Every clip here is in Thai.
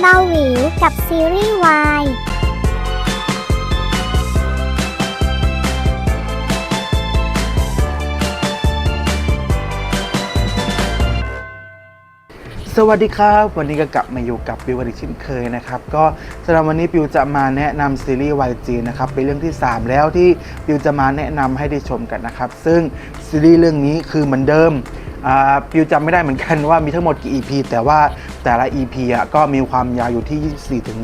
เบาหวิวกับซีรีส์วายสวัสดีครับ วันนี้ก็กลับมาอยู่กับปิวอีกเช่นเคยนะครับ ก็สำหรับวันนี้ปิวจะมาแนะนำซีรีส์ YG นะครับเป็นเรื่องที่ 3 แล้วที่ปิวจะมาแนะนำให้ได้ชมกันนะครับ ซึ่งซีรีส์เรื่องนี้คือเหมือนเดิมอ่าปิวจำไม่ได้เหมือนกันว่ามีทั้งหมดกี่ EP แต่ว่า แต่ละ EP อะก็มีความยาวอยู่ที่ 24ถึง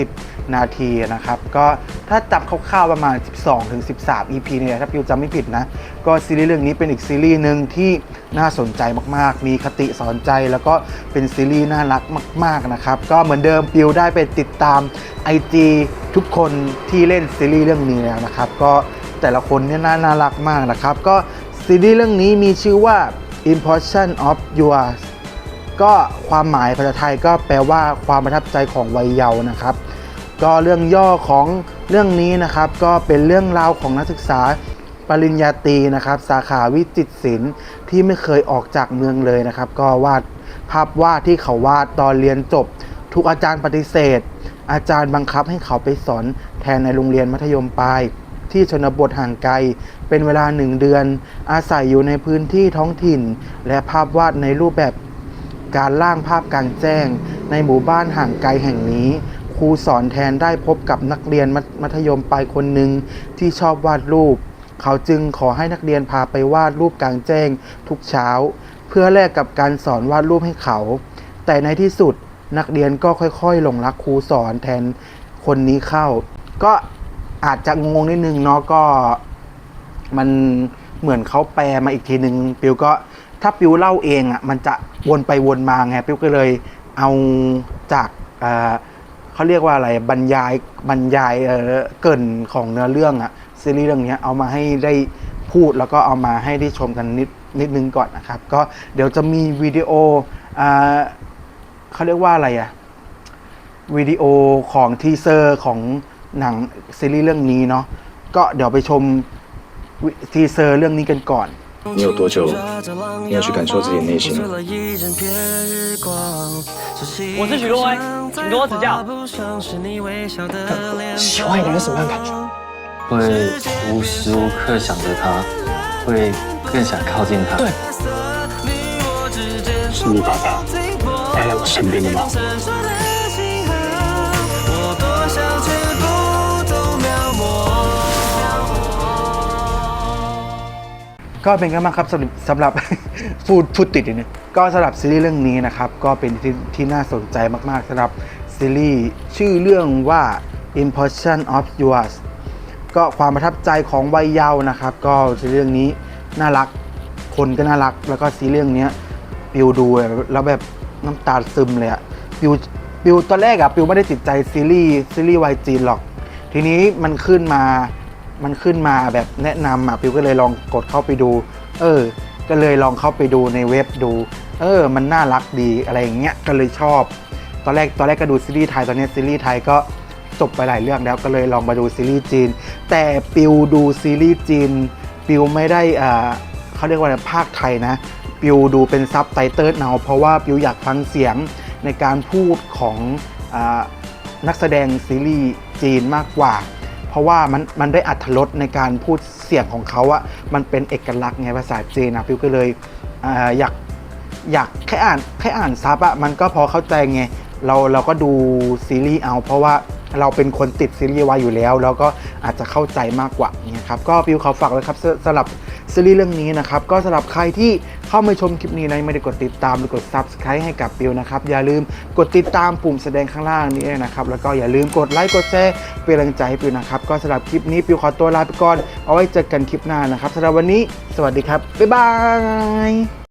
30 นาทีนะครับ ก็ถ้าจับคร่าวๆประมาณ 12ถึง13 EP เนี่ยถ้าปิวจำไม่ผิดนะ ก็ซีรีส์เรื่องนี้เป็นอีกซีรีส์หนึ่งที่น่าสนใจมากๆ มีคติสอนใจแล้วก็เป็นซีรีส์น่ารักมาก ๆ นะครับ ก็เหมือนเดิมปิวได้ไปติดตาม IG ทุกคนที่เล่นซีรีส์เรื่องนี้แล้วนะครับ ก็แต่ละคนเนี่ยน่าน่ารักมากนะครับ ก็ซีรีส์เรื่องนี้มีชื่อว่า Impression of Yours ก็ความหมายภาษาไทยก็แปลว่าความประทับใจของวัยเยาว์นะครับ ก็เรื่องย่อของเรื่องนี้นะครับ ก็เป็นเรื่องราวของนักศึกษาปริญญาตรีนะครับ สาขาวิจิตรศิลป์ที่ไม่เคยออกจากเมืองเลยนะครับ ก็วาดภาพวาดที่เขาวาดตอนเรียนจบ ทุกอาจารย์ปฏิเสธ อาจารย์บังคับให้เขาไปสอนแทนในโรงเรียนมัธยมปลายที่ชนบทห่างไกล เป็นเวลาหนึ่งเดือน อาศัยอยู่ในพื้นที่ท้องถิ่น และภาพวาดในรูปแบบ การล่างภาพกลางแจ้ง ในหมู่บ้านห่างไกลแห่งนี้ ครูสอนแทนได้พบกับนักเรียนมัธยมปลายคนหนึ่งที่ชอบวาดรูป เขาจึงขอให้นักเรียนพาไปวาดรูปกลางแจ้ง ทุกเช้า เพื่อแลกกับการสอนวาดรูปให้เขา แต่ในที่สุดนักเรียนก็ค่อยๆหลงรักครูสอนแทนคนนี้เข้า ก็อาจจะงงนิดนึงเนาะก็มันเหมือนเขาแปลมาอีกทีหนึ่งปิวก็ ถ้าปิวเล่าเองอะมันจะวนไปวนมาไงปิวก็เลยเอาจากเอ่อเขาเรียกว่าอะไรบรรยายบรรยายเอ่อเกินของเนื้อเรื่องอะซีรีส์เรื่องนี้เอามาให้ได้พูดแล้วก็เอามาให้ได้ชมกันนิดนิดนึงก่อนนะครับ ก็เดี๋ยวจะมีวิดีโออ่าเขาเรียกว่าอะไรอะวิดีโอของทีเซอร์ของหนังซีรีส์เรื่องนี้เนาะก็เดี๋ยวไปชมทีเซอร์เรื่องนี้กันก่อน 你有多久没有去感受自己的内心了？我是许多威，请多指教。喜欢一个人什么样的感觉？会无时无刻想着他，会更想靠近他。对是你爸爸来来我身边的吗？ ก็เป็นกันมางครับสำหรับสำหรับฟูดพูดติดอยู่เนี่ยก็สำหรับซีรีส์เรื่องนี้นะครับ ก็เป็นที่ที่น่าสนใจมากๆสำหรับซีรีส์ชื่อเรื่องว่า Impression of Yours ก็ความประทับใจของวัยเยาว์นะครับ ก็ซีรีส์เรื่องนี้น่ารักคนก็น่ารัก แล้วก็ซีรีส์เรื่องนี้ปิวดูแล้วแบบน้ำตาซึมเลยอะปิวปิวตอนแรกอะปิวไม่ได้ติดใจซีรีส์ซีรีส์วายจีนหรอก ทีนี้มันขึ้นมา มันขึ้นมาแบบแนะนำอะปิวก็เลยลองกดเข้าไปดู เออ ก็เลยลองเข้าไปดูในเว็บดู เออ มันน่ารักดีอะไรอย่างเงี้ยก็เลยชอบ ตอนแรกตอนแรกก็ดูซีรีส์ไทยตอนนี้ซีรีส์ไทยก็จบไปหลายเรื่องแล้วก็เลยลองมาดูซีรีส์จีน แต่ปิวดูซีรีส์จีน ปิวไม่ได้อ่าเขาเรียกว่าอะไรภาคไทยนะ ปิวดูเป็นซับไตเติลเอาเพราะว่าปิวอยากฟังเสียงในการพูดของอนักแสดงซีรีส์จีนมากกว่า เพราะว่ามันมันได้อัธรสในการพูดเสียงของเขาอะมันเป็นเอกลักษณ์ไงภาษาจีนนะพิวก็เลยออยากอยากแค่อ่านแค่อ่านซับอะมันก็พอเข้าใจไงเราเราก็ดูซีรีส์เอา เพราะว่าเราเป็นคนติดซีรีส์วายอยู่แล้ว แล้วก็อาจจะเข้าใจมากกว่าเนี่ยครับก็พิวขอฝากเลยครับสสำหรับซีรีส์เรื่องนี้นะครับก็สำหรับใครที่ เข้ามาชมคลิปนี้นะยังไม่ได้กดติดตามหรือกด subscribe ให้กับปิวนะครับ อย่าลืมกดติดตามปุ่มแสดงข้างล่างนี้นะครับ แล้วก็อย่าลืมกดไลค์กดแชร์เป็นกำลังใจให้ปิวนะครับ ก็สำหรับคลิปนี้ปิวขอตัวลาไปก่อนเอาไว้เจอกันคลิปหน้านะครับสำหรับวันนี้ สวัสดีครับบ๊ายบาย